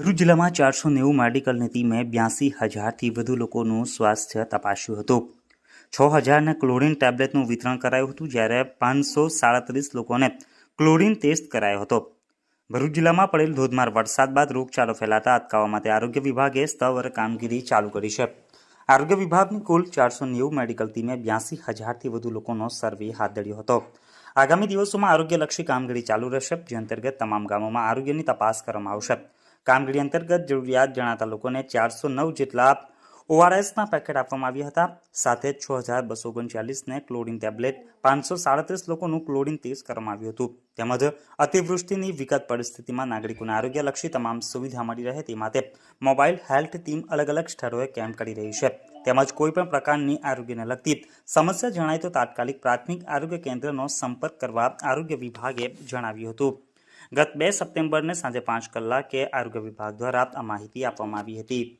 જિલ્લામાં ચારસો નેવું મેડિકલની ટીમે બ્યાસી હજારથી વધુ લોકોનું સ્વાસ્થ્ય તપાસ્યું હતું. છ હજારને ક્લોરીન ટેબ્લેટનું વિતરણ કરાયું હતું જ્યારે પાંચસો સાડત્રીસ લોકોને ક્લોરીન ટેસ્ટ કરાયો હતો. ભરૂચ જિલ્લામાં પડેલ ધોધમાર વરસાદ બાદ રોગચાળો ફેલાતા અટકાવવા માટે આરોગ્ય વિભાગે સ્તવર કામગીરી ચાલુ કરી છે. આરોગ્ય વિભાગની કુલ ચારસો નેવું મેડિકલ ટીમે બ્યાસી હજારથી વધુ લોકોનો સર્વે હાથ ધર્યો હતો. આગામી દિવસોમાં આરોગ્યલક્ષી કામગીરી ચાલુ રહેશે. જે અંતર્ગત તમામ ગામોમાં આરોગ્યની તપાસ કરવામાં આવશે. કામગીરી અંતર્ગત જરૂરિયાત જણાતા લોકોને ચારસો નવ જેટલા ઓઆરએસના પેકેટ આપવામાં આવ્યા હતા. સાથે છ હજાર બસો ઓગણચાલીસને ક્લોરિન ટેબ્લેટ, પાંચસો સાડત્રીસ લોકોનું ક્લોરિન ટેસ્ટ કરવામાં આવ્યું હતું. તેમજ અતિવૃષ્ટિની વિગત પરિસ્થિતિમાં નાગરિકોને આરોગ્યલક્ષી તમામ સુવિધા મળી રહે તે માટે મોબાઈલ હેલ્થ ટીમ અલગ અલગ સ્થળોએ કેમ્પ કરી રહી છે. તેમજ કોઈપણ પ્રકારની આરોગ્યને લગતી સમસ્યા જણાય તો તાત્કાલિક પ્રાથમિક આરોગ્ય કેન્દ્રનો સંપર્ક કરવા આરોગ્ય વિભાગે જણાવ્યું હતું. ગત બે સપ્ટેમ્બરને સાંજે પાંચ કલાકે આરોગ્ય વિભાગ દ્વારા આ માહિતી આપવામાં આવી હતી.